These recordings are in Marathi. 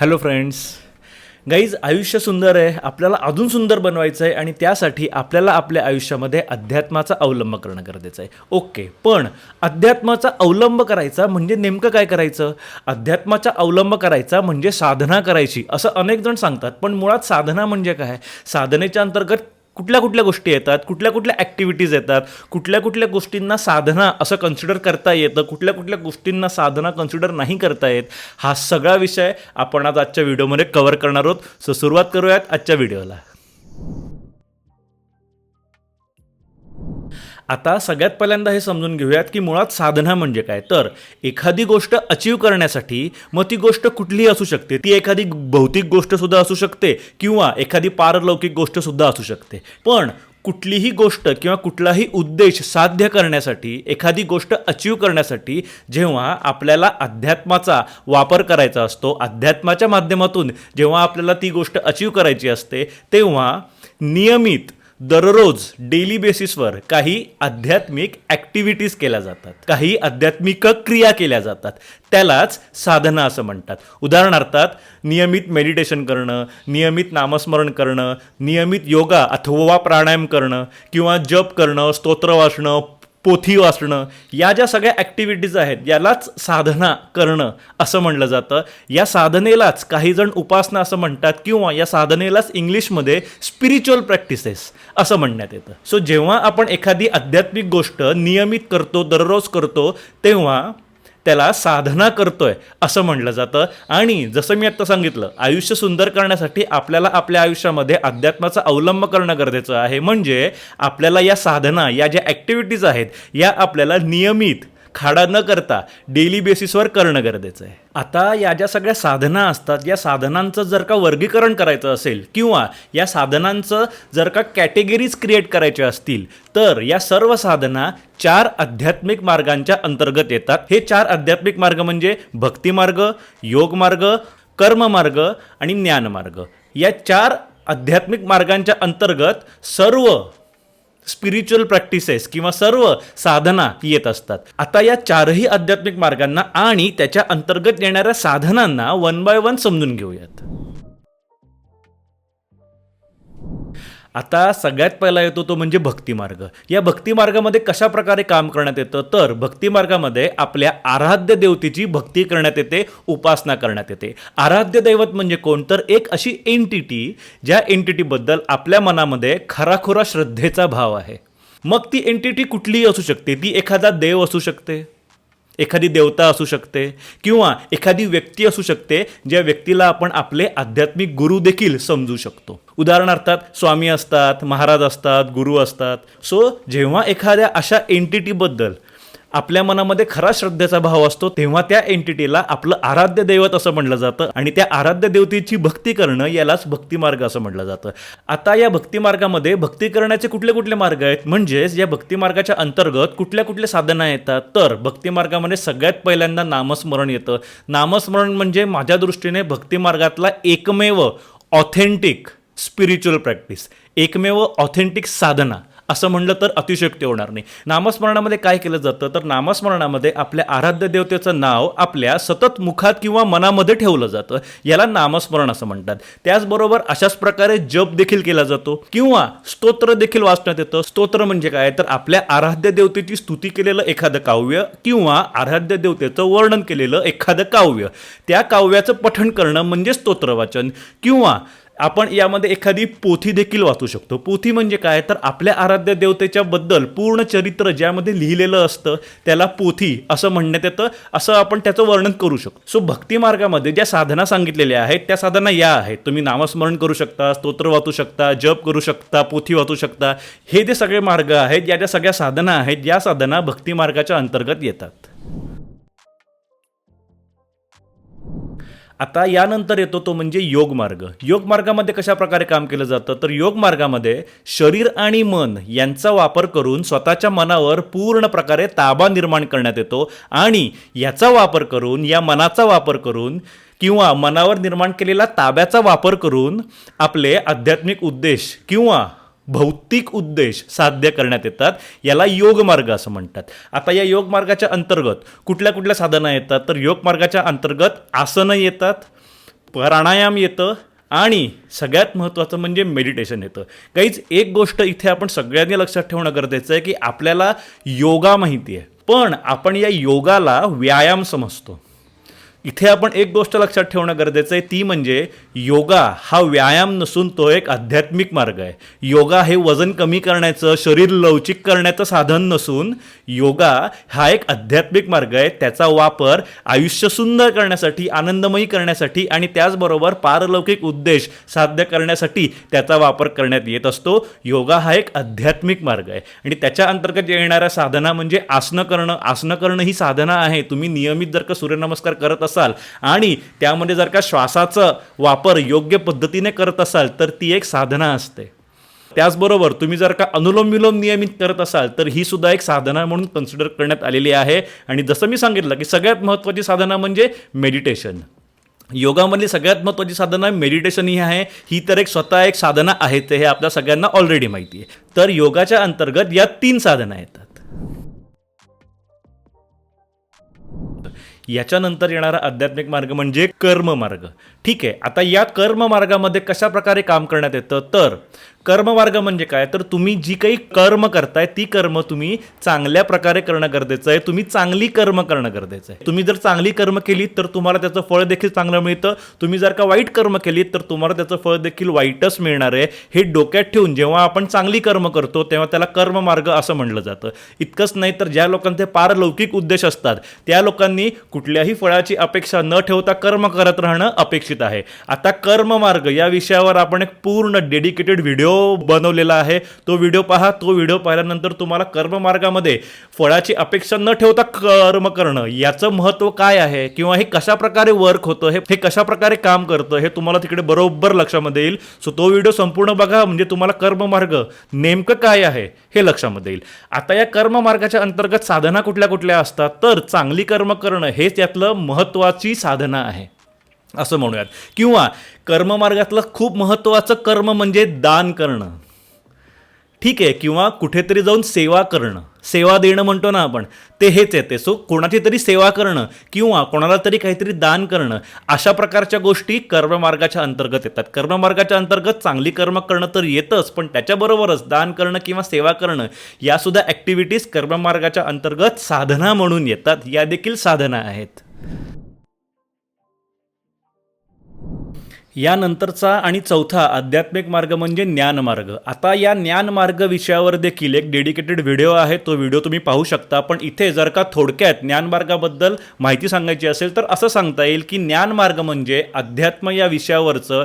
हॅलो फ्रेंड्स गाईज आयुष्य सुंदर आहे आपल्याला अजून सुंदर बनवायचं आहे आणि त्यासाठी आपल्याला आपल्या आयुष्यामध्ये अध्यात्माचा अवलंब करणं गरजेचं आहे. ओके पण अध्यात्माचा अवलंब करायचा म्हणजे नेमकं काय करायचं? अध्यात्माचा अवलंब करायचा म्हणजे साधना करायची असं अनेक जण सांगतात. पण मुळात साधना म्हणजे काय? साधनेच्या अंतर्गत कुठल्या कुठल्या गोष्टी येतात कुठल्या कुठल्या ॲक्टिव्हिटीज येतात कुठल्या कुठल्या गोष्टींना साधना असं कन्सिडर करता येतं कुठल्या कुठल्या गोष्टींना साधना कन्सिडर नाही करता येत हा सगळा विषय आपण आज आजच्या व्हिडिओमध्ये कव्हर करणार आहोत. सो सुरुवात करूयात आजच्या व्हिडिओला आता सगळ्यात पहिल्यांदा हे समजून घेऊयात की मुळात साधना म्हणजे काय. तर एखादी गोष्ट अचीव करण्यासाठी मग ती गोष्ट कुठलीही असू शकते. ती एखादी भौतिक गोष्ट सुद्धा असू शकते किंवा एखादी पारलौकिक गोष्ट सुद्धा असू शकते. पण कुठलीही गोष्ट किंवा कुठलाही उद्देश साध्य करण्यासाठी एखादी गोष्ट अचीव करण्यासाठी जेव्हा आपल्याला अध्यात्माचा वापर करायचा असतो अध्यात्माच्या माध्यमातून जेव्हा आपल्याला ती गोष्ट अचीव करायची असते तेव्हा नियमित दररोज डेली बेसिसवर काही आध्यात्मिक ॲक्टिव्हिटीज केल्या जातात. काही आध्यात्मिक क्रिया केल्या जातात. त्यालाच साधना असं म्हणतात. उदाहरणार्थात नियमित मेडिटेशन करणं नियमित नामस्मरण करणं नियमित योगा अथवा प्राणायाम करणं किंवा जप करणं स्तोत्र वाचणं पोथी वाचणं या ज्या सगळ्या ॲक्टिव्हिटीज आहेत यालाच साधना करणं असं म्हणलं जातं. या साधनेलाच काही जण उपासना असं म्हणतात किंवा या साधनेलाच इंग्लिशमध्ये स्पिरिच्युअल प्रॅक्टिसेस असं म्हणण्यात येतं. सो जेव्हा आपण एखादी आध्यात्मिक गोष्ट नियमित करतो दररोज करतो तेव्हा त्याला साधना करतोय असं म्हणलं जातं. आणि जसं मी आत्ता सांगितलं आयुष्य सुंदर करण्यासाठी आपल्याला आपल्या आयुष्यामध्ये अध्यात्माचा अवलंब करणं गरजेचं आहे. म्हणजे आपल्याला या साधना या ज्या ॲक्टिव्हिटीज आहेत या आपल्याला नियमित खाडा न करता डेली बेसिसवर करणं गरजेचं आहे. आता या ज्या सगळ्या साधना असतात या साधनांचं जर का वर्गीकरण करायचं असेल किंवा या साधनांचं जर का कॅटेगरीज क्रिएट करायच्या असतील तर या सर्व साधना चार आध्यात्मिक मार्गांच्या अंतर्गत येतात. हे चार आध्यात्मिक मार्ग म्हणजे भक्तिमार्ग योगमार्ग कर्ममार्ग आणि ज्ञानमार्ग या चार आध्यात्मिक मार्गांच्या अंतर्गत सर्व स्पिरिच्युअल प्रॅक्टिसेस किंवा सर्व साधना येत असतात. आता या चारही आध्यात्मिक मार्गांना आणि त्याच्या अंतर्गत येणाऱ्या साधनांना वन बाय वन समजून घेऊयात. आता सगळ्यात पहिला येतो तो म्हणजे भक्तिमार्ग या भक्तिमार्गामध्ये कशा प्रकारे काम करण्यात येतं? तर भक्तिमार्गामध्ये आपल्या आराध्य देवतेची भक्ती करण्यात येते उपासना करण्यात येते. आराध्य दैवत म्हणजे कोण? तर एक अशी एंटिटी ज्या एंटिटीबद्दल आपल्या मनामध्ये खराखुरा श्रद्धेचा भाव आहे. मग ती एंटिटी कुठलीही असू शकते. ती एखादा देव असू शकते. एखादी देवता असू शकते किंवा एखादी व्यक्ती असू शकते ज्या व्यक्तीला आपण आपले आध्यात्मिक गुरु देखील समजू शकतो. उदाहरणार्थात स्वामी असतात महाराज असतात गुरु असतात. सो जेव्हा एखाद्या अशा एंटिटीबद्दल आपल्या मनामध्ये खरा श्रद्धेचा भाव असतो तेव्हा त्या एंटिटीला आपलं आराध्य दैवत असं म्हटलं जातं आणि त्या आराध्य देवतेची भक्ती करणं यालाच भक्तिमार्ग असं म्हटलं जातं. आता या भक्तिमार्गामध्ये भक्ती करण्याचे कुठले कुठले मार्ग आहेत? म्हणजेच या भक्तिमार्गाच्या अंतर्गत कुठल्या कुठल्या साधना येतात? तर भक्तिमार्गामध्ये सगळ्यात पहिल्यांदा नामस्मरण येतं. नामस्मरण म्हणजे माझ्या दृष्टीने भक्तिमार्गातला एकमेव ऑथेंटिक स्पिरिच्युअल प्रॅक्टिस एकमेव ऑथेंटिक साधना. असं म्हणलं तर अतिशयोक्ती होणार नाही. नामस्मरणामध्ये काय केलं जातं? तर नामस्मरणामध्ये आपल्या आराध्य देवतेचं नाव आपल्या सतत मुखात किंवा मनामध्ये ठेवलं जातं. याला नामस्मरण असं म्हणतात. त्याचबरोबर अशाच प्रकारे जप देखील केला जातो. किंवा स्तोत्र देखील वाचण्यात येतं. स्तोत्र म्हणजे काय? तर आपल्या आराध्य देवतेची स्तुती केलेलं एखादं काव्य किंवा आराध्य देवतेचं वर्णन केलेलं एखादं काव्य. त्या काव्याचं पठण करणं म्हणजे स्तोत्र वाचन. किंवा आपण यामध्ये एखादी पोथी देखील वाचू शकतो. पोथी म्हणजे काय? तर आपल्या आराध्य देवतेच्या बद्दल पूर्ण चरित्र ज्यामध्ये लिहिलेलं असतं त्याला पोथी असं म्हणण्यात येतं. असं आपण त्याचं वर्णन करू शकतो. सो भक्ती मार्गामध्ये ज्या साधना सांगितलेल्या आहेत त्या साधना या आहेत. तुम्ही नामस्मरण करू शकता स्तोत्र वाचू शकता जप करू शकता पोथी वाचू शकता. हे जे सगळे मार्ग आहेत या ज्या सगळ्या साधना आहेत या साधना भक्ती मार्गाच्या अंतर्गत येतात. आता यानंतर येतो तो म्हणजे योग मार्ग योग मार्गामध्ये कशा प्रकारे काम केलं जातं? तर योग मार्गामध्ये शरीर आणि मन यांचा वापर करून स्वतःच्या मनावर पूर्ण प्रकारे ताबा निर्माण करण्यात येतो आणि याचा वापर करून या मनाचा वापर करून किंवा मनावर निर्माण केलेला ताब्याचा वापर करून आपले आध्यात्मिक उद्देश किंवा भौतिक उद्देश साध्य करण्यात येतात. याला योगमार्ग असं म्हणतात. आता या योगमार्गाच्या अंतर्गत कुठल्या कुठल्या साधना येतात? तर योगमार्गाच्या अंतर्गत आसनं येतात प्राणायाम येतं आणि सगळ्यात महत्त्वाचं म्हणजे मेडिटेशन येतं. काहीच एक गोष्ट इथे आपण सगळ्यांनी लक्षात ठेवणं गरजेचं आहे की आपल्याला योगा माहिती आहे. पण आपण या योगाला व्यायाम समजतो. इथे आपण एक गोष्ट लक्षात ठेवणं गरजेचं आहे. ती म्हणजे योगा हा व्यायाम नसून तो एक आध्यात्मिक मार्ग आहे. योगा हे वजन कमी करण्याचं शरीर लवचिक करण्याचं साधन नसून योगा हा एक आध्यात्मिक मार्ग आहे. त्याचा वापर आयुष्य सुंदर करण्यासाठी आनंदमयी करण्यासाठी आणि त्याचबरोबर पारलौकिक उद्देश साध्य करण्यासाठी त्याचा वापर करण्यात येत असतो. योगा हा एक आध्यात्मिक मार्ग आहे. आणि त्याच्या अंतर्गत येणाऱ्या साधना म्हणजे आसनं करणं. आसनं करणं ही साधना आहे. तुम्ही नियमित जर का सूर्यनमस्कार करत असाल आणि त्यामध्ये जर का श्वासाचा वापर योग्य पद्धतीने करत असाल तर ती एक साधना असते. त्याचबरोबर तुम्ही जर का अनुलोम विलोम नियमित करत असाल तर ही सुद्धा एक साधना म्हणून कन्सिडर करण्यात आलेली आहे. आणि जसं मी सांगितलं की सगळ्यात महत्त्वाची साधना म्हणजे मेडिटेशन योगामधली सगळ्यात महत्त्वाची साधना मेडिटेशन ही आहे. ही तर एक स्वतः एक साधना आहे ते हे आपल्या सगळ्यांना ऑलरेडी माहिती आहे. तर योगाच्या अंतर्गत या तीन साधना आहेत. याच्यानंतर येणारा आध्यात्मिक मार्ग म्हणजे कर्म मार्ग ठीक आहे आता या कर्म मार्गामध्ये कशा प्रकारे काम करण्यात येतं? तर कर्म मार्ग म्हणजे काय? तर तुम्ही जी काही कर्म करताय ती कर्म तुम्ही चांगल्या प्रकारे करणं गरजेचं आहे. तुम्ही चांगली कर्म करणं गरजेचं आहे. तुम्ही जर चांगली कर्म केली तर तुम्हाला त्याचं फळ देखील चांगलं मिळतं. तुम्ही जर का वाईट कर्म केली तर तुम्हाला त्याचं फळ देखील वाईटच मिळणार आहे. हे डोक्यात ठेवून जेव्हा आपण चांगली कर्म करतो तेव्हा त्याला कर्म मार्ग असं म्हणलं जातं. इतकंच नाही तर ज्या लोकांचे पारलौकिक उद्देश असतात त्या लोकांनी कुठल्याही फळाची अपेक्षा न ठेवता कर्म करत राहणं अपेक्षित आहे. आता कर्म मार्ग या विषयावर आपण एक पूर्ण डेडिकेटेड व्हिडिओ बनवलेला आहे. तो व्हिडिओ पहा. तो व्हिडिओ पाहिल्यानंतर तुम्हाला कर्ममार्गामध्ये फळाची अपेक्षा न ठेवता कर्म करणं याचं महत्त्व काय आहे? किंवा हे कशा प्रकारे वर्क होतं? हे हे कशा प्रकारे काम करतं? हे तुम्हाला तिकडे बरोबर लक्षामध्ये येईल. सो तो व्हिडिओ संपूर्ण बघा. म्हणजे तुम्हाला कर्ममार्ग नेमकं काय आहे हे लक्षामध्ये येईल. आता या कर्ममार्गाच्या अंतर्गत साधना कुठल्या कुठल्या असतात? तर चांगली कर्म करणं हेच यातलं महत्त्वाची साधना आहे. असं म्हणूयात. किंवा कर्ममार्गातलं खूप महत्त्वाचं कर्म म्हणजे दान करणं. ठीक आहे किंवा कुठेतरी जाऊन सेवा करणं. सेवा देणं म्हणतो ना आपण ते हेच येते सो कोणाची तरी सेवा करणं किंवा कोणाला तरी काहीतरी दान करणं अशा प्रकारच्या गोष्टी कर्ममार्गाच्या अंतर्गत येतात. कर्ममार्गाच्या अंतर्गत चांगली कर्म करणं तर येतंच पण त्याच्याबरोबरच दान करणं किंवा सेवा करणं यासुद्धा ॲक्टिव्हिटीज कर्ममार्गाच्या अंतर्गत साधना म्हणून येतात. या देखील साधना आहेत. यानंतरचा आणि चौथा आध्यात्मिक मार्ग म्हणजे ज्ञानमार्ग आता या ज्ञानमार्ग विषयावर देखील एक डेडिकेटेड व्हिडिओ आहे. तो व्हिडिओ तुम्ही पाहू शकता. पण इथे जर का थोडक्यात ज्ञानमार्गाबद्दल माहिती सांगायची असेल तर असं सांगता येईल की ज्ञानमार्ग म्हणजे अध्यात्म या विषयावरचं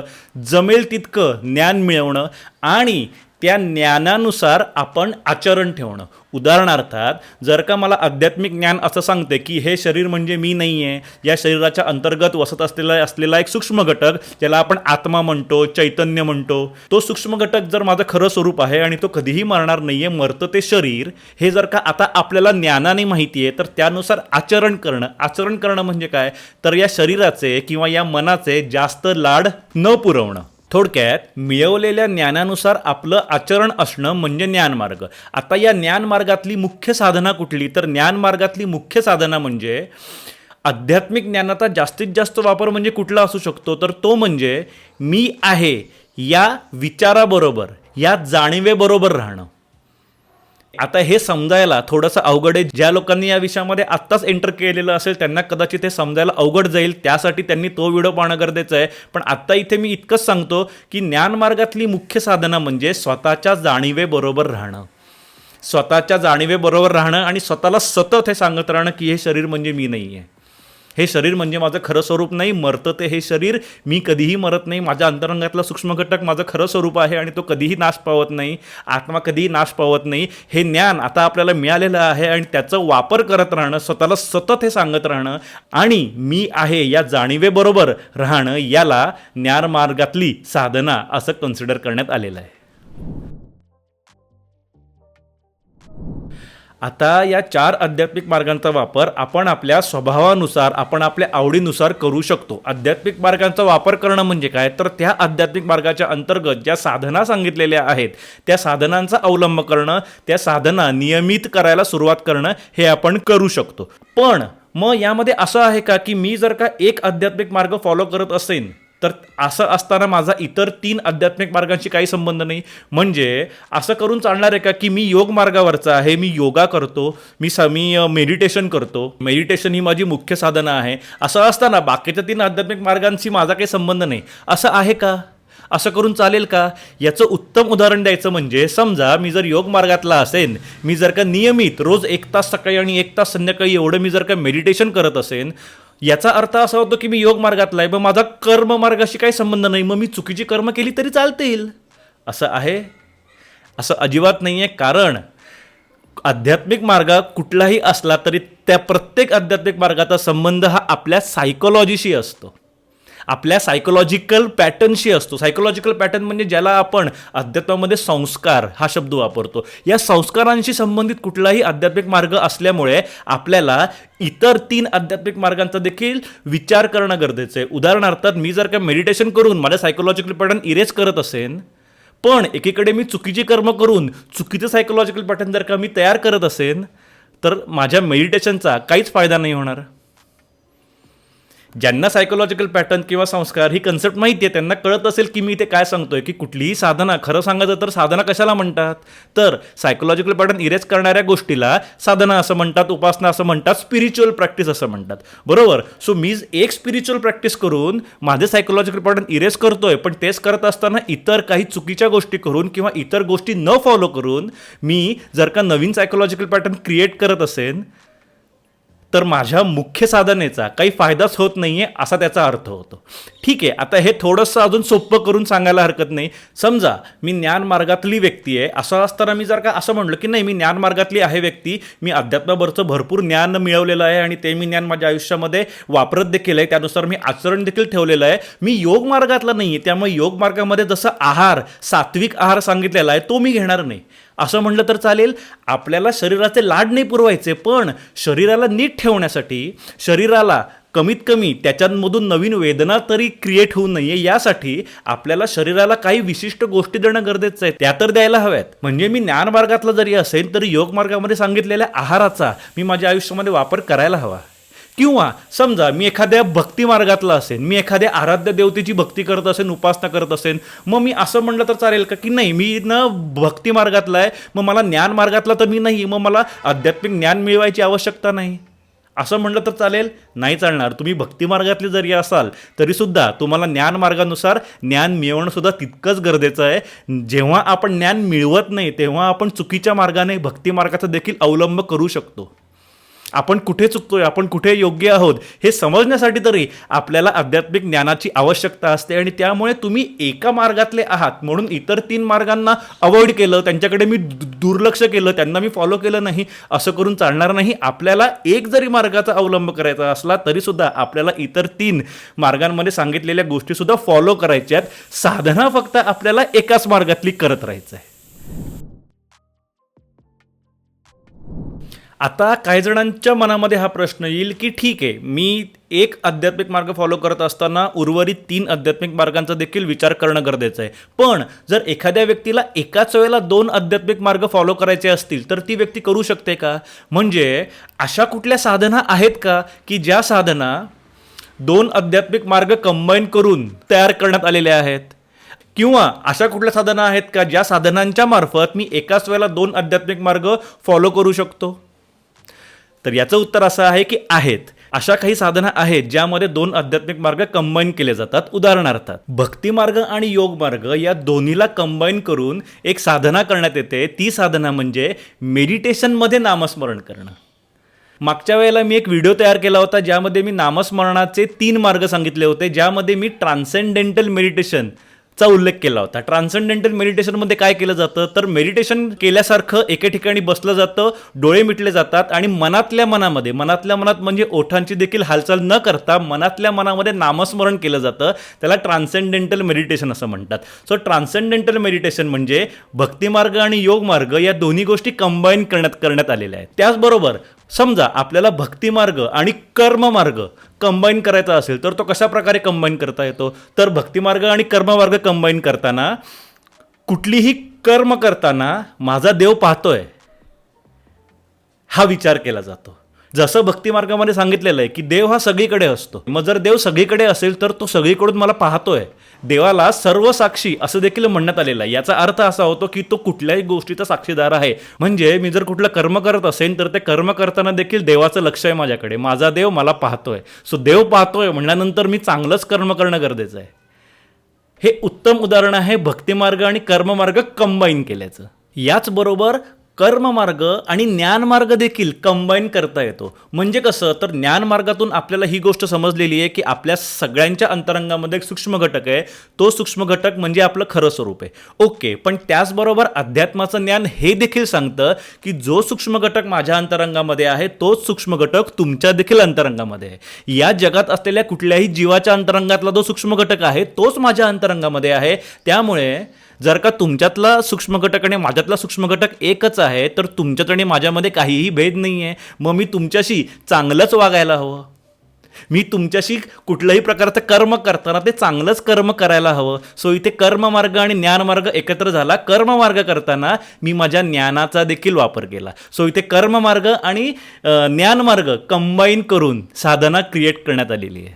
जमेल तितकं ज्ञान मिळवणं आणि त्या ज्ञानानुसार आपण आचरण ठेवणं. उदाहरणार्थात जर का मला आध्यात्मिक ज्ञान असं सांगते की हे शरीर म्हणजे मी नाही आहे या शरीराच्या अंतर्गत वसत असलेला असलेला एक सूक्ष्म घटक ज्याला आपण आत्मा म्हणतो चैतन्य म्हणतो तो सूक्ष्म घटक जर माझं खरं स्वरूप आहे आणि तो कधीही मरणार नाही आहे मरतं ते शरीर हे जर का आता आपल्याला ज्ञानाने माहिती आहे तर त्यानुसार आचरण करणं. आचरण करणं म्हणजे काय? तर या शरीराचे किंवा या मनाचे जास्त लाड न पुरवणं. थोडक्यात मिळवलेल्या ज्ञानानुसार आपलं आचरण असणं म्हणजे ज्ञानमार्ग. आता या ज्ञानमार्गातली मुख्य साधना कुठली? तर ज्ञानमार्गातली मुख्य साधना म्हणजे आध्यात्मिक ज्ञानाचा जास्तीत जास्त वापर म्हणजे कुठला असू शकतो? तर तो म्हणजे मी आहे या विचाराबरोबर या जाणीवेबरोबर राहणं. आता हे समजायला थोडंसं अवघड आहे. ज्या लोकांनी या विषयामध्ये आत्ताच एंटर केलेलं असेल त्यांना कदाचित हे समजायला अवघड जाईल. त्यासाठी त्यांनी तो व्हिडिओ पाहणं गरजेचं आहे. पण आत्ता इथे मी इतकंच सांगतो की ज्ञानमार्गातली मुख्य साधना म्हणजे स्वतःच्या जाणीवेबरोबर राहणं. स्वतःच्या जाणीवेबरोबर राहणं आणि स्वतःला सतत हे सांगत राहणं की हे शरीर म्हणजे मी नाही आहे हे शरीर म्हणजे माझं खरं स्वरूप नाही मरतं ते हे शरीर. मी कधीही मरत नाही माझ्या अंतरंगातला सूक्ष्म घटक माझं खरं स्वरूप आहे आणि तो कधीही नाश पावत नाही आत्मा कधीही नाश पावत नाही. हे ज्ञान आता आपल्याला मिळालेलं आहे आणि त्याचं वापर करत राहणं स्वतःला सतत हे सांगत राहणं आणि मी आहे या जाणीवेबरोबर राहणं याला ज्ञानमार्गातली साधना असं कन्सिडर करण्यात आलेलं आहे. आता या चार आध्यात्मिक मार्गांचा वापर आपण आपल्या स्वभावानुसार आपण आपल्या आवडीनुसार करू शकतो. आध्यात्मिक मार्गांचा वापर करणं म्हणजे काय? तर त्या आध्यात्मिक मार्गाच्या अंतर्गत ज्या साधना सांगितलेल्या आहेत त्या साधनांचा अवलंब करणं त्या साधना नियमित करायला सुरुवात करणं हे आपण करू शकतो. पण मग यामध्ये असं आहे का की मी जर का एक आध्यात्मिक मार्ग फॉलो करत असेन तर असं असताना माझा इतर तीन आध्यात्मिक मार्गांशी काही संबंध नाही. म्हणजे असं करून चालणार आहे का की मी योग मार्गावरचा आहे मी योगा करतो मी स मी मेडिटेशन करतो. मेडिटेशन ही माझी मुख्य साधनं आहे. असं असताना बाकीच्या तीन आध्यात्मिक मार्गांशी माझा काही संबंध नाही. असं आहे का? असं करून चालेल का? याचं उत्तम उदाहरण द्यायचं म्हणजे समजा मी जर योग मार्गातला असेन मी जर का नियमित रोज एक तास सकाळी आणि एक तास संध्याकाळी एवढं मी जर का मेडिटेशन करत असेन याचा अर्थ असा होतो की मी योग मार्गातला आहे मग माझा कर्म मार्गाशी काही संबंध नाही मग मी चुकीची कर्म केली तरी चालतील. असं आहे? असं अजिबात नाही आहे कारण आध्यात्मिक मार्ग कुठलाही असला तरी त्या प्रत्येक आध्यात्मिक मार्गाचा संबंध हा आपल्या सायकोलॉजीशी असतो. आपल्या सायकोलॉजिकल पॅटर्नशी असतो. सायकोलॉजिकल पॅटर्न म्हणजे ज्याला आपण अध्यात्मामध्ये संस्कार हा शब्द वापरतो. या संस्कारांशी संबंधित कुठलाही आध्यात्मिक मार्ग असल्यामुळे आपल्याला इतर तीन आध्यात्मिक मार्गांचा देखील विचार करणं गरजेचं आहे. उदाहरणार्थ मी जर का मेडिटेशन करून माझ्या सायकोलॉजिकल पॅटर्न इरेज करत असेन पण एकीकडे मी चुकीची कर्म करून चुकीचं सायकोलॉजिकल पॅटर्न जर का मी तयार करत असेन तर माझ्या मेडिटेशनचा काहीच फायदा नाही होणार. ज्यांना सायकोलॉजिकल पॅटर्न किंवा संस्कार ही कन्सेप्ट माहिती आहे त्यांना कळत असेल की मी ते काय सांगतोय की कुठलीही साधना खरं सांगायचं तर साधना कशाला म्हणतात? तर सायकोलॉजिकल पॅटर्न इरेज करणाऱ्या गोष्टीला साधना असं म्हणतात उपासना असं म्हणतात स्पिरिच्युअल प्रॅक्टिस असं म्हणतात. बरोबर? सो मी एक स्पिरिच्युअल प्रॅक्टिस करून माझे सायकोलॉजिकल पॅटर्न इरेज करतोय पण तेच करत असताना इतर काही चुकीच्या गोष्टी करून किंवा इतर गोष्टी न फॉलो करून मी जर का नवीन सायकोलॉजिकल पॅटर्न क्रिएट करत असेन तर माझ्या मुख्य साधनेचा काही फायदाच होत नाही आहे असा त्याचा अर्थ होतो. ठीक आहे आता हे थोडंसं अजून सोपं करून सांगायला हरकत नाही. समजा मी ज्ञानमार्गातली व्यक्ती आहे असं असताना मी जर का असं म्हणलं की नाही मी ज्ञान मार्गातली आहे व्यक्ती मी अध्यात्मावरचं भरपूर ज्ञान मिळवलेलं आहे आणि ते मी ज्ञान माझ्या आयुष्यामध्ये वापरत देखील आहे त्यानुसार मी आचरण देखील ठेवलेलं आहे. मी योग मार्गातला नाही आहे त्यामुळे योग मार्गामध्ये जसं आहार सात्विक आहार सांगितलेला आहे तो मी घेणार नाही. असं म्हटलं तर चालेल आपल्याला शरीराचे लाड नाही पुरवायचे पण शरीराला नीट ठेवण्यासाठी शरीराला कमीत कमी त्याच्यामधून नवीन वेदना तरी क्रिएट होऊ नये यासाठी आपल्याला शरीराला काही विशिष्ट गोष्टी देणं गरजेचं आहे. त्या तर द्यायला हव्यात. म्हणजे मी ज्ञानमार्गातला जरी असेल तरी योग मार्गामध्ये सांगितलेल्या आहाराचा मी माझ्या आयुष्यामध्ये वापर करायला हवा. किंवा समजा मी एखाद्या भक्ती मार्गातला असेन मी एखाद्या आराध्य देवतेची भक्ती करत असेन उपासना करत असेन मग मी असं म्हणलं तर चालेल का की नाही मी न भक्ती मार्गातला आहे मग मला ज्ञान मार्गातला तर मी नाही मग मला आध्यात्मिक ज्ञान मिळवायची आवश्यकता नाही. असं म्हणलं तर चालेल? नाही चालणार. तुम्ही भक्ती मार्गातले जरी असाल तरीसुद्धा तुम्हाला ज्ञान मार्गानुसार ज्ञान मिळवणंसुद्धा तितकंच गरजेचं आहे. जेव्हा आपण ज्ञान मिळवत नाही तेव्हा आपण चुकीच्या मार्गाने भक्ती मार्गाचा देखील अवलंब करू शकतो. आपण कुठे चुकतोय आपण कुठे योग्य आहोत हे समजण्यासाठी तरी आपल्याला आध्यात्मिक ज्ञानाची आवश्यकता असते आणि त्यामुळे तुम्ही एका मार्गातले आहात. म्हणून इतर तीन मार्गांना अवॉइड केलं त्यांच्याकडे मी दु- दुर्लक्ष केलं त्यांना मी फॉलो केलं नाही असं करून चालणार नाही. आपल्याला एक जरी मार्गाचा अवलंब करायचा असला तरीसुद्धा आपल्याला इतर तीन मार्गांमध्ये सांगितलेल्या गोष्टीसुद्धा फॉलो करायच्या आहेत साधना फक्त आपल्याला एकाच मार्गातली करत राहायचं आहे आता काही जणांच्या मनामध्ये हा प्रश्न येईल की ठीक आहे मी एक आध्यात्मिक मार्ग फॉलो करत असताना उर्वरित तीन आध्यात्मिक मार्गांचा देखील विचार करणं गरजेचं आहे. पण जर एखाद्या व्यक्तीला एकाच वेळेला दोन आध्यात्मिक मार्ग फॉलो करायचे असतील तर ती व्यक्ती करू शकते का? म्हणजे अशा कुठल्या साधना आहेत का की ज्या साधना दोन आध्यात्मिक मार्ग कंबाईन करून तयार करण्यात आलेल्या आहेत? किंवा अशा कुठल्या साधना आहेत का ज्या साधनांच्या मार्फत मी एकाच वेळेला दोन आध्यात्मिक मार्ग फॉलो करू शकतो? तर याचं उत्तर असं आहे की आहेत. अशा काही साधना आहेत ज्यामध्ये दोन आध्यात्मिक मार्ग कंबाईन केले जातात. उदाहरणार्थ भक्ती मार्ग आणि योग मार्ग या दोन्हीला कंबाईन करून एक साधना करण्यात येते. ती साधना म्हणजे मेडिटेशनमध्ये नामस्मरण करणं. मागच्या वेळेला मी एक व्हिडिओ तयार केला होता ज्यामध्ये मी नामस्मरणाचे तीन मार्ग सांगितले होते. ज्यामध्ये मी ट्रान्सेंडेंटल मेडिटेशन चा उल्लेख केला होता. ट्रान्सेंडेंटल मेडिटेशनमध्ये काय केलं जातं? तर मेडिटेशन केल्यासारखं एके ठिकाणी बसलं जातं डोळे मिटले जातात आणि मनातल्या मनामध्ये मनातल्या मनात म्हणजे ओठांची देखील हालचाल न करता मनातल्या मनामध्ये नामस्मरण केलं जातं. त्याला ट्रान्सेंडेंटल मेडिटेशन असं म्हणतात. सो ट्रान्सेंडेंटल मेडिटेशन म्हणजे भक्तिमार्ग आणि योग मार्ग या दोन्ही गोष्टी कंबाईन करण्यात करण्यात आलेल्या आहेत. त्याचबरोबर समजा आपल्याला भक्तिमार्ग आणि कर्ममार्ग कंबाईन करायचा असेल तर तो कशा प्रकारे कंबाईन करता येतो? तर भक्तिमार्ग आणि कर्ममार्ग कंबाईन करताना कुठलीही कर्म करताना माझा देव पाहतोय हा विचार केला जातो. जसं भक्तिमार्गामध्ये सांगितलेलं आहे की देव हा सगळीकडे असतो. मग जर देव सगळीकडे असेल तर तो सगळीकडून मला पाहतोय. देवाला सर्व साक्षी असं देखील म्हणण्यात आलेलं आहे. याचा अर्थ असा होतो की तो कुठल्याही गोष्टीचा साक्षीदार आहे. म्हणजे मी जर कुठलं कर्म करत असेल तर ते कर्म करताना देखील देवाचं लक्ष आहे माझ्याकडे. माझा देव मला पाहतोय. सो देव पाहतोय म्हणल्यानंतर मी चांगलंच कर्म करणं गरजेचं आहे. हे उत्तम उदाहरण आहे भक्तिमार्ग आणि कर्ममार्ग कंबाईन केल्याचं. याचबरोबर कर्ममार्ग आणि ज्ञानमार्ग देखील कंबाईन करता येतो. म्हणजे कसं? तर ज्ञानमार्गातून आपल्याला ही गोष्ट समजलेली आहे की आपल्या सगळ्यांच्या अंतरंगामध्ये एक सूक्ष्म घटक आहे. तो सूक्ष्म घटक म्हणजे आपलं खरं स्वरूप आहे. ओके पण त्याचबरोबर अध्यात्माचं ज्ञान हे देखील सांगतं की जो सूक्ष्म घटक माझ्या अंतरंगामध्ये आहे तोच सूक्ष्म घटक तुमच्या देखील अंतरंगामध्ये आहे. या जगात असलेल्या कुठल्याही जीवाच्या अंतरंगातला जो सूक्ष्म घटक आहे तोच माझ्या अंतरंगामध्ये आहे. त्यामुळे जर का तुमच्यातला सूक्ष्म घटक आणि माझ्यातला सूक्ष्म घटक एकच आहे तर तुमच्यात आणि माझ्यामध्ये काहीही भेद नाही आहे मग मी तुमच्याशी चांगलंच वागायला हवं. मी तुमच्याशी कुठल्याही प्रकारचं कर्म करताना ते चांगलंच कर्म करायला हवं. सो इथे कर्ममार्ग आणि ज्ञानमार्ग एकत्र झाला. कर्ममार्ग करताना मी माझ्या ज्ञानाचा देखील वापर केला. सो इथे कर्ममार्ग आणि ज्ञानमार्ग कंबाईन करून साधना क्रिएट करण्यात आलेली आहे.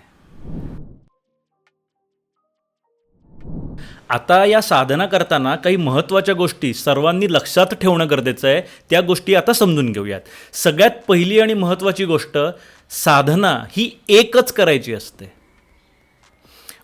आता या साधना करताना काही महत्त्वाच्या गोष्टी सर्वांनी लक्षात ठेवणं गरजेचं आहे त्या गोष्टी आता समजून घेऊयात. सगळ्यात पहिली आणि महत्त्वाची गोष्ट साधना ही एकच करायची असते.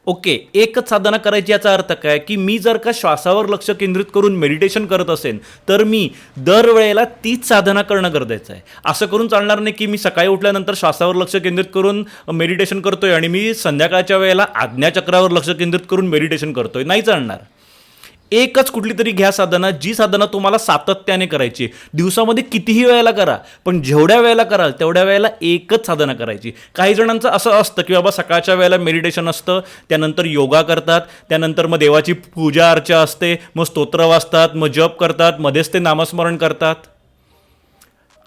ओके एकच साधना करायची याचा अर्थ काय? की मी जर का श्वासावर लक्ष केंद्रित करून मेडिटेशन करत असेल तर मी दरवेळेला तीच साधना करणं गरजेचं आहे. असं करून चालणार नाही की मी सकाळी उठल्यानंतर श्वासावर लक्ष केंद्रित करून मेडिटेशन करतोय आणि मी संध्याकाळच्या वेळेला आज्ञाचक्रावर लक्ष केंद्रित करून मेडिटेशन करतोय. नाही चालणार. एकच कुठली तरी घ्या साधना जी साधना तुम्हाला सातत्याने करायची दिवसामध्ये कितीही वेळेला करा पण जेवढ्या वेळेला कराल तेवढ्या वेळेला एकच साधना करायची. काही जणांचं असं असतं की बाबा सकाळच्या वेळेला मेडिटेशन असतं त्यानंतर योगा करतात त्यानंतर मग देवाची पूजा अर्चा असते मग स्तोत्र वाचतात मग जप करतात मध्येच ते नामस्मरण करतात.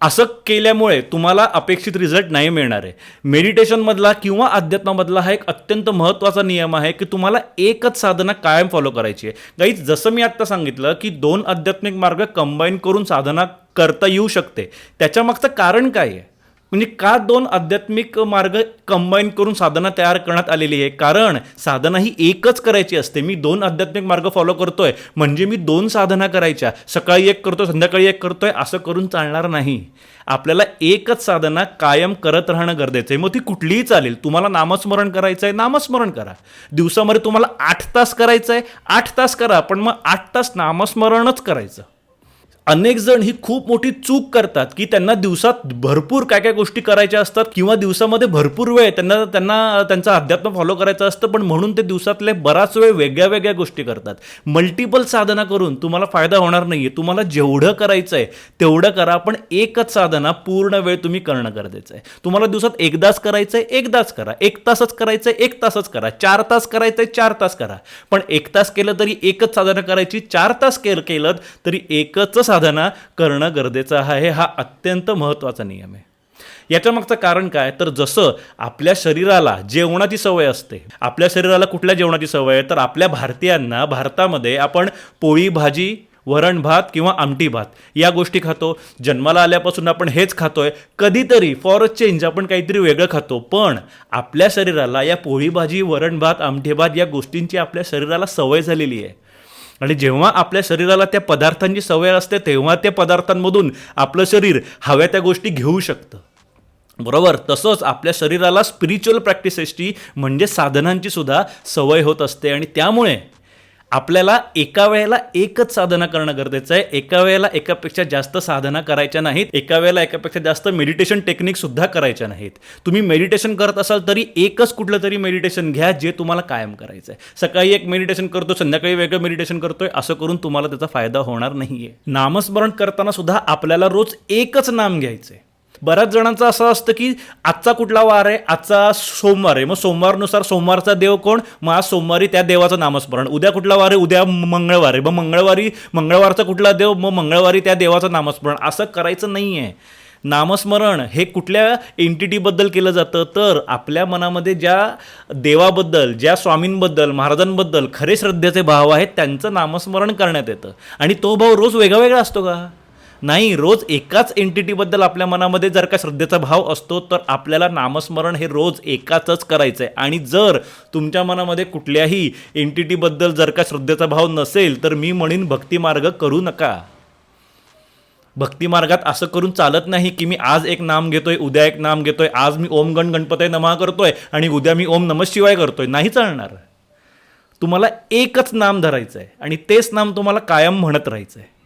असं केल्यामुळे तुम्हाला अपेक्षित रिझल्ट नाही मिळणार आहे. मेडिटेशनमधला किंवा अध्यात्मामधला हा एक अत्यंत महत्त्वाचा नियम आहे की तुम्हाला एकच साधना कायम फॉलो करायची आहे. काही जसं मी आत्ता सांगितलं की दोन आध्यात्मिक मार्ग कंबाईन करून साधना करता येऊ शकते. त्याच्यामागचं कारण काय आहे? म्हणजे का दोन आध्यात्मिक मार्ग कंबाईन करून साधना तयार करण्यात आलेली आहे? कारण साधना ही एकच करायची असते. मी दोन आध्यात्मिक मार्ग फॉलो करतोय. म्हणजे मी दोन साधना करायच्या. सकाळी एक करतोय संध्याकाळी एक करतोय असं करून चालणार नाही. आपल्याला एकच साधना कायम करत राहणं गरजेचं आहे. मग ती कुठलीही चालेल. तुम्हाला नामस्मरण करायचं आहे नामस्मरण करा. दिवसामध्ये तुम्हाला आठ तास करायचं आहे आठ तास करा. पण मग आठ तास नामस्मरणच करायचं. अनेक जण ही खूप मोठी चूक करतात की त्यांना दिवसात भरपूर काय काय गोष्टी करायच्या असतात किंवा दिवसामध्ये भरपूर वेळ त्यांना त्यांना त्यांचं अध्यात्म फॉलो करायचं असतं पण म्हणून ते दिवसातले बराच वेळ वेगळ्या वेगळ्या गोष्टी करतात. मल्टिपल साधना करून तुम्हाला फायदा होणार नाही आहे तुम्हाला जेवढं करायचं आहे तेवढं करा पण एकच साधना पूर्ण वेळ तुम्ही करणं गरजेचं आहे. तुम्हाला दिवसात एकदाच करायचं आहे एकदाच करा. एक तासच करायचं आहे एक तासच करा. चार तास करायचं आहे चार तास करा. पण एक तास केलं तरी एकच साधना करायची चार तास केलं केलं तरी एकच साधना करणं गरजेचं आहे हा अत्यंत महत्त्वाचा नियम आहे. याच्या मागचं कारण काय? तर जसं आपल्या शरीराला जेवणाची सवय असते आपल्या शरीराला कुठल्या जेवणाची सवय आहे? तर आपल्या भारतीयांना भारतामध्ये आपण पोळी भाजी वरण भात किंवा आमटी भात या गोष्टी खातो. जन्माला आल्यापासून आपण हेच खातोय. कधीतरी फॉर अ चेंज आपण काहीतरी वेगळं खातो. पण आपल्या शरीराला या पोळी भाजी वरण भात आमटी भात या गोष्टींची आपल्या शरीराला सवय झालेली आहे. आणि जेव्हा आपल्या शरीराला त्या पदार्थांची सवय असते तेव्हा त्या पदार्थांमधून आपलं शरीर हव्या त्या गोष्टी घेऊ शकतं. बरोबर? तसंच आपल्या शरीराला स्पिरिच्युअल प्रॅक्टिसेसची म्हणजे साधनांची सुद्धा सवय होत असते आणि त्यामुळे आपल्याला एका वेळेला एकच साधना करणं गरजेचं आहे. एका वेळेला एकापेक्षा जास्त साधना करायच्या नाहीत. एका वेळेला एकापेक्षा जास्त मेडिटेशन टेक्निक सुद्धा करायच्या नाहीत. तुम्ही मेडिटेशन करत असाल तरी एकच कुठलं तरी मेडिटेशन घ्या जे तुम्हाला कायम करायचं आहे सकाळी एक मेडिटेशन करतो संध्याकाळी वेगळं मेडिटेशन करतोय असं करून तुम्हाला त्याचा फायदा होणार नाहीये. नामस्मरण करताना सुद्धा आपल्याला रोज एकच नाम घ्यायचं आहे बऱ्याच जणांचं असं असतं की आजचा कुठला वार आहे? आजचा सोमवार आहे. मग सोमवारनुसार सोमवारचा देव कोण? मग आज सोमवारी त्या देवाचं नामस्मरण. उद्या कुठला वार आहे? उद्या मंगळवार आहे. मग मंगळवारी मंगळवारचा कुठला देव? मग मंगळवारी त्या देवाचं नामस्मरण. असं करायचं नाही आहे नामस्मरण हे कुठल्या एंटिटीबद्दल केलं जातं? तर आपल्या मनामध्ये ज्या देवाबद्दल ज्या स्वामींबद्दल महाराजांबद्दल खरे श्रद्धेचे भाव आहेत त्यांचं नामस्मरण करण्यात येतं. आणि तो भाव रोज वेगळा वेगळा असतो का? नाही रोज एकाच एंटिटीबद्दल आपल्या मनामध्ये जर का श्रद्धेचा भाव असतो तर आपल्याला नामस्मरण हे रोज एकाचच करायचं आहे आणि जर तुमच्या मनामध्ये कुठल्याही एंटिटीबद्दल जर का श्रद्धेचा भाव नसेल तर मी म्हणीन भक्तिमार्ग करू नका. भक्तिमार्गात असं करून चालत नाही की मी आज एक नाम घेतोय उद्या एक नाम घेतोय आज मी ओम गण गणपती नमः करतोय आणि उद्या मी ओम नमः शिवाय करतोय. नाही चालणार. तुम्हाला एकच नाम धरायचं आहे आणि तेच नाम तुम्हाला कायम म्हणत राहायचं आहे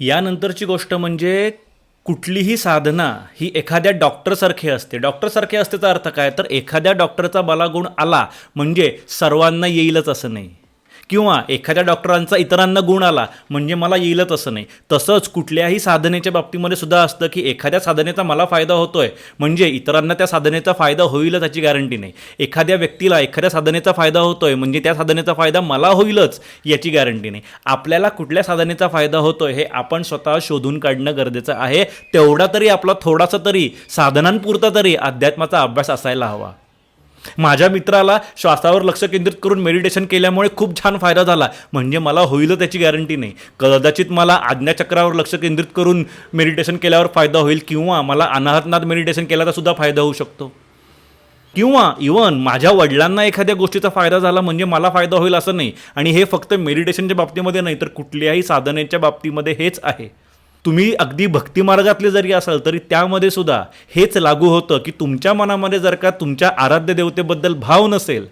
यानंतरची गोष्ट म्हणजे कुठलीही साधना ही एखाद्या डॉक्टरसारखी असते. डॉक्टरसारखी असतेचा अर्थ काय? तर एखाद्या डॉक्टरचा मला गुण आला म्हणजे सर्वांना येईलच असं नाही. किंवा एखाद्या डॉक्टरांचा इतरांना गुण आला म्हणजे मला येईलच असं नाही. तसंच कुठल्याही साधनेच्या बाबतीमध्ये सुद्धा असतं की एखाद्या साधनेचा मला फायदा होतोय म्हणजे इतरांना त्या साधनेचा फायदा होईलच याची गॅरंटी नाही. एखाद्या व्यक्तीला एखाद्या साधनेचा फायदा होतोय म्हणजे त्या साधनेचा फायदा मला होईलच याची गॅरंटी नाही. आपल्याला कुठल्या साधनेचा फायदा होतोय हे आपण स्वतः शोधून काढणं गरजेचं आहे. तेवढा तरी आपला थोडासा तरी साधनांपुरता तरी अध्यात्माचा अभ्यास असायला हवा. माझ्या मित्राला श्वासावर लक्ष केंद्रित करून मेडिटेशन केल्यामुळे खूप छान फायदा झाला. म्हणजे मला होईल त्याची गॅरंटी नाही. कदाचित मला आज्ञाचक्रावर लक्ष केंद्रित करून मेडिटेशन केल्यावर फायदा होईल किंवा मला अनाहतनाथ मेडिटेशन केल्याचा सुद्धा फायदा होऊ शकतो. किंवा इवन माझ्या वडिलांना एखाद्या गोष्टीचा फायदा झाला म्हणजे मला फायदा होईल असं नाही. आणि हे फक्त मेडिटेशनच्या बाबतीमध्ये नाही तर कुठल्याही साधनेच्या बाबतीमध्ये हेच आहे. तुम्ही अगदी भक्तिमार्गातले जरी असाल तरी त्यामध्ये सुद्धा हेच लागू होतं की तुमच्या मनामध्ये जर का तुमच्या आराध्य देवतेबद्दल भाव नसेल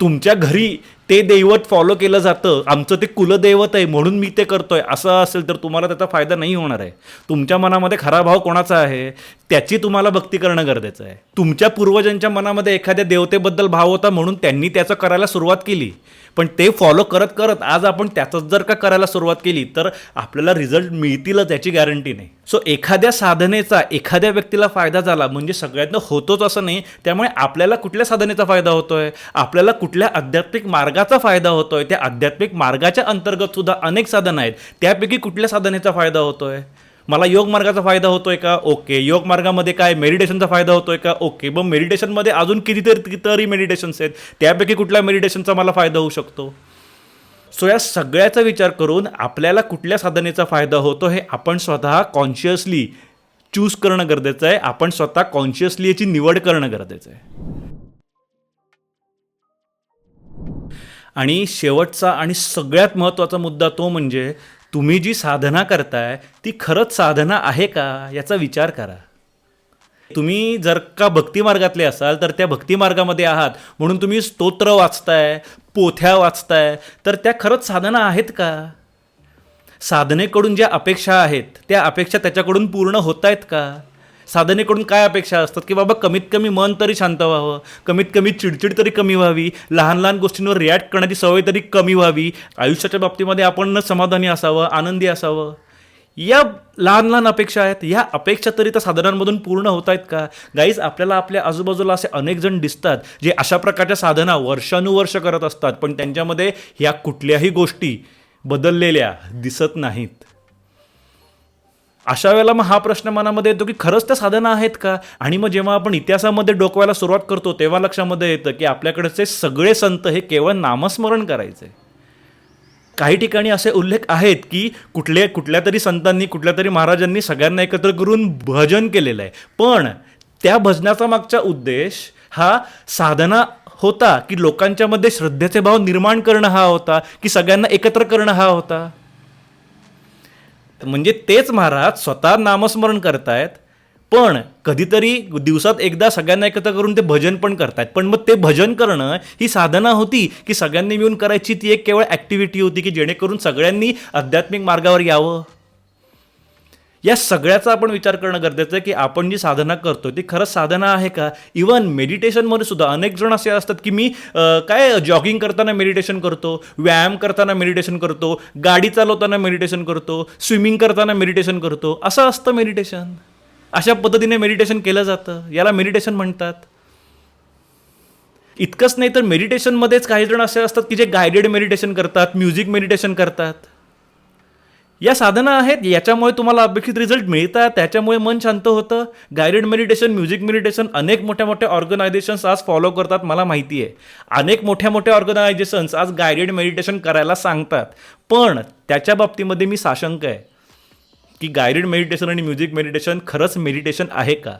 तुमच्या घरी ते दैवत फॉलो केलं जातं आमचं ते कुलदैवत आहे म्हणून मी ते करतोय असं असेल तर तुम्हाला त्याचा फायदा नाही होणार आहे. तुमच्या मनामध्ये खरा भाव कोणाचा आहे त्याची तुम्हाला भक्ती करणं गरजेचं आहे. तुमच्या पूर्वजांच्या मनामध्ये एखाद्या देवतेबद्दल भाव होता म्हणून त्यांनी त्याचं करायला सुरुवात केली. पण ते फॉलो करत करत आज आपण त्याचंच जर का करायला सुरुवात केली तर आपल्याला रिझल्ट मिळतीलच याची गॅरंटी नाही. सो एखाद्या साधनेचा एखाद्या व्यक्तीला फायदा झाला म्हणजे सगळ्यांना होतोच असं नाही त्यामुळे आपल्याला कुठल्या साधनेचा फायदा होतोय? आपल्याला कुठल्या आध्यात्मिक मार्गाचा फायदा होतोय? त्या आध्यात्मिक मार्गाच्या अंतर्गत सुद्धा अनेक साधनं आहेत. त्यापैकी कुठल्या साधनेचा फायदा होतोय? मला योग मार्गाचा फायदा होतोय का? ओके. योग मार्गामध्ये काय? मेडिटेशनचा फायदा होतोय का? ओके. मग मेडिटेशनमध्ये अजून कितीतरी कितीतरी मेडिटेशन्स आहेत? त्यापैकी कुठल्या मेडिटेशनचा मला फायदा होऊ शकतो? सो या सगळ्याचा विचार करून आपल्याला कुठल्या साधनेचा फायदा होतो हे आपण स्वतः कॉन्शियसली चूज करणं गरजेचं आहे. आपण स्वतः कॉन्शियसली याची निवड करणं गरजेचं आहे. आणि शेवटचा आणि सगळ्यात महत्त्वाचा मुद्दा तो म्हणजे तुम्ही जी साधना करताय ती खरंच साधना आहे का? याचा विचार करा. तुम्ही जर का भक्तिमार्गातले असाल तर त्या भक्तिमार्गामध्ये आहात. म्हणून तुम्ही स्तोत्र वाचताय पोथ्या वाचताय तर त्या खरंच साधना आहेत का? साधनेकडून ज्या अपेक्षा आहेत त्या अपेक्षा त्याच्याकडून पूर्ण होत आहेत का? साधनेकडून काय अपेक्षा असतात? की बाबा कमीत कमी मन तरी शांत व्हावं कमीत कमी चिडचिड तरी कमी व्हावी लहान लहान गोष्टींवर रिॲक्ट करण्याची सवय तरी कमी व्हावी आयुष्याच्या बाबतीमध्ये आपण समाधानी असावं आनंदी असावं. या लहान लहान अपेक्षा आहेत. ह्या अपेक्षा तरी त्या साधनांमधून पूर्ण होत आहेत का? गाईज आपल्याला आपल्या आजूबाजूला असे अनेक जण दिसतात जे अशा प्रकारच्या साधना वर्षानुवर्ष करत असतात पण त्यांच्यामध्ये ह्या कुठल्याही गोष्टी बदललेल्या दिसत नाहीत. अशा वेळेला मग हा प्रश्न मनामध्ये येतो की खरंच त्या साधना आहेत का? आणि मग जेव्हा आपण इतिहासामध्ये डोकवायला सुरुवात करतो तेव्हा लक्षामध्ये येतं की आपल्याकडचे सगळे संत हे केवळ नामस्मरण करायचे. काही ठिकाणी असे उल्लेख आहेत की कुठले कुठल्या तरी संतांनी कुठल्या तरी महाराजांनी सगळ्यांना एकत्र करून भजन केलेलं आहे. पण त्या भजनाचा मागचा उद्देश हा साधना होता की लोकांच्यामध्ये श्रद्धेचे भाव निर्माण करणं हा होता की सगळ्यांना एकत्र करणं हा होता. म्हणजे तेच महाराज स्वतः नामस्मरण करतायत पण कधीतरी दिवसात एकदा सगळ्यांना एकत्र करून ते भजन पण करतायत. पण मग ते भजन करणं ही साधना होती की सगळ्यांनी मिळून करायची ती एक केवळ ॲक्टिव्हिटी होती की जेणेकरून सगळ्यांनी आध्यात्मिक मार्गावर यावं? या सगळ्याचा आपण विचार करणं गरजेचं आहे की आपण जी साधना करतो ती खरंच साधना आहे का? इवन मेडिटेशनमध्ये सुद्धा अनेक जण असे असतात की मी काय जॉगिंग करताना मेडिटेशन करतो व्यायाम करताना मेडिटेशन करतो गाडी चालवताना मेडिटेशन करतो स्विमिंग करताना मेडिटेशन करतो असं असतं मेडिटेशन अशा पद्धतीने मेडिटेशन केलं जातं याला मेडिटेशन म्हणतात. इतकंच नाही तर मेडिटेशनमध्येच काही जण असे असतात की जे गायडेड मेडिटेशन करतात म्युझिक मेडिटेशन करतात. या साधनं आहेत याच्यामुळे तुम्हाला अपेक्षित रिझल्ट मिळतात त्याच्यामुळे मन शांत होतं. गायडेड मेडिटेशन म्युझिक मेडिटेशन अनेक मोठ्या मोठ्या ऑर्गनायझेशन्स आज फॉलो करतात मला माहिती आहे. अनेक मोठ्या मोठ्या ऑर्गनायझेशन्स आज गायडेड मेडिटेशन करायला सांगतात. पण त्याच्या बाबतीमध्ये मी साशंक आहे की गायडेड मेडिटेशन आणि म्युझिक मेडिटेशन खरंच मेडिटेशन आहे का?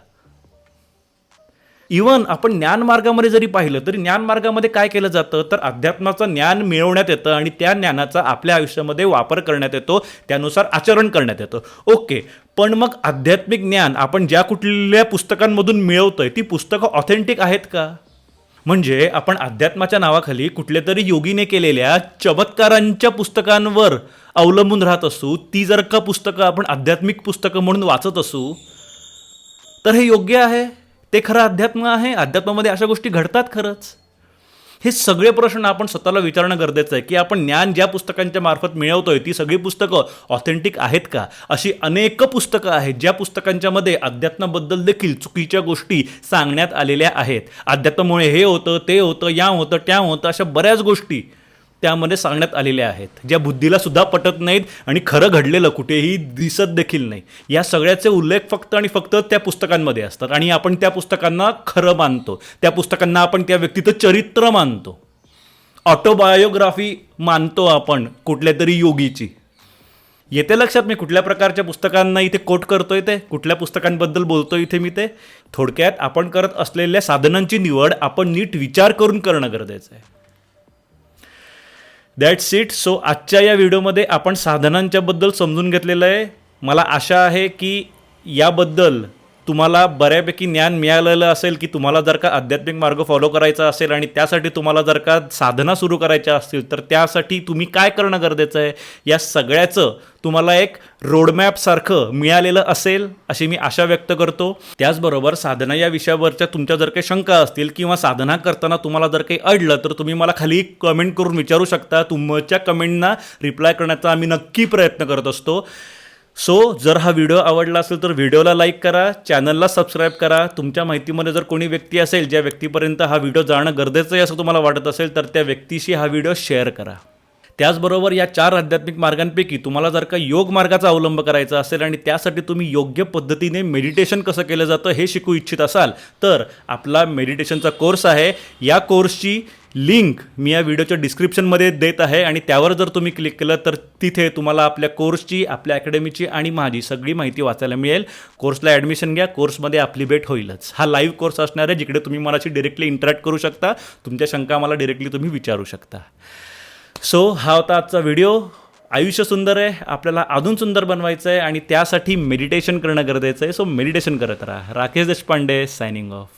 इवन आपण ज्ञानमार्गामध्ये जरी पाहिलं तरी ज्ञानमार्गामध्ये काय केलं जातं? तर अध्यात्माचं ज्ञान मिळवण्यात येतं आणि त्या ज्ञानाचा आपल्या आयुष्यामध्ये वापर करण्यात येतो. त्यानुसार आचरण करण्यात येतं. ओके पण मग आध्यात्मिक ज्ञान आपण ज्या कुठल्या पुस्तकांमधून मिळवतोय ती पुस्तकं ऑथेंटिक आहेत का? म्हणजे आपण अध्यात्माच्या नावाखाली कुठल्या तरी योगीने केलेल्या चमत्कारांच्या पुस्तकांवर अवलंबून राहत असू ती जर का पुस्तकं आपण आध्यात्मिक पुस्तकं म्हणून वाचत असू तर हे योग्य आहे? ते खरं अध्यात्म आहे अध्यात्मामध्ये अशा गोष्टी घडतात खरंच. हे सगळे प्रश्न आपण स्वतःला विचारणं गरजेचं आहे की आपण ज्ञान ज्या पुस्तकांच्या मार्फत मिळवतोय ती सगळी पुस्तकं ऑथेंटिक आहेत का? अशी अनेक पुस्तकं आहेत ज्या पुस्तकांच्यामध्ये अध्यात्माबद्दल देखील चुकीच्या गोष्टी सांगण्यात आलेल्या आहेत. अध्यात्मामुळे हे होतं ते होतं या होतं त्या होतं अशा बऱ्याच गोष्टी त्यामध्ये सांगण्यात आलेल्या आहेत. ज्या बुद्धीला सुद्धा पटत नाहीत आणि खरं घडलेलं कुठेही दिसत देखील नाही. या सगळ्याचे उल्लेख फक्त आणि फक्त त्या पुस्तकांमध्ये असतात. आणि आपण त्या पुस्तकांना खरं मानतो. त्या पुस्तकांना आपण त्या व्यक्तीचं चरित्र मानतो. ऑटोबायोग्राफी मानतो आपण कुठल्या तरी योगीची. येते लक्षात मी कुठल्या प्रकारच्या पुस्तकांना इथे कोट करतोय ते? कुठल्या पुस्तकांबद्दल बोलतोय इथे मी ते? थोडक्यात आपण करत असलेल्या साधनांची निवड आपण नीट विचार करून करणं गरजेचं आहे. दॅट्स इट सो आजच्या या व्हिडिओमध्ये आपण साधनांच्याबद्दल समजून घेतलेलं आहे. मला आशा आहे की याबद्दल तुम्हाला बऱ्यापैकी ज्ञान मिळालेलं असेल की तुम्हाला जर का आध्यात्मिक मार्ग फॉलो करायचा असेल आणि त्यासाठी तुम्हाला जर का साधना सुरू करायच्या असतील तर त्यासाठी तुम्ही काय करणं गरजेचं आहे? या सगळ्याचं तुम्हाला एक रोडमॅपसारखं मिळालेलं असेल अशी मी आशा व्यक्त करतो. त्याचबरोबर साधना या विषयावरच्या तुमच्या जर काही शंका असतील किंवा साधना करताना तुम्हाला जर काही अडलं तर तुम्ही मला खाली कमेंट करून विचारू शकता. तुमच्या कमेंटना रिप्लाय करण्याचा आम्ही नक्की प्रयत्न करत असतो. सो जर हा व्हिडिओ आवडला असेल तर व्हिडिओला लाईक करा चॅनलला सबस्क्राईब करा. तुमच्या माहितीमध्ये जर कोणी व्यक्ती असेल ज्या व्यक्तीपर्यंत हा व्हिडिओ जाणं गरजेचं आहे असं तुम्हाला वाटत असेल तर त्या व्यक्तीशी हा व्हिडिओ शेअर करा. त्याचबरोबर या चार आध्यात्मिक मार्गांपैकी तुम्हाला जर का योग मार्गाचा अवलंब करायचा असेल आणि त्यासाठी तुम्ही योग्य पद्धतीने मेडिटेशन कसं केलं जातं हे शिकू इच्छित असाल तर आपला मेडिटेशनचा कोर्स आहे. या कोर्सची लिंक मी या व्हिडिओच्या डिस्क्रिप्शनमध्ये देत आहे आणि त्यावर जर तुम्ही क्लिक केलं तर तिथे तुम्हाला आपल्या कोर्सची आपल्या अकॅडमीची आणि माझी सगळी माहिती वाचायला मिळेल. कोर्सला ॲडमिशन घ्या कोर्समध्ये आपली भेट होईलच. हा लाईव्ह कोर्स असणार आहे जिकडे तुम्ही मलाशी डिरेक्टली इंटरॅक्ट करू शकता. तुमच्या शंका मला डिरेक्टली तुम्ही विचारू शकता. सो हा होता आजचा व्हिडिओ आयुष्य सुंदर आहे आपल्याला अजून सुंदर बनवायचं आहे आणि त्यासाठी मेडिटेशन करणं गरजेचं आहे. सो मेडिटेशन करत राहा. Rakesh Deshpande signing off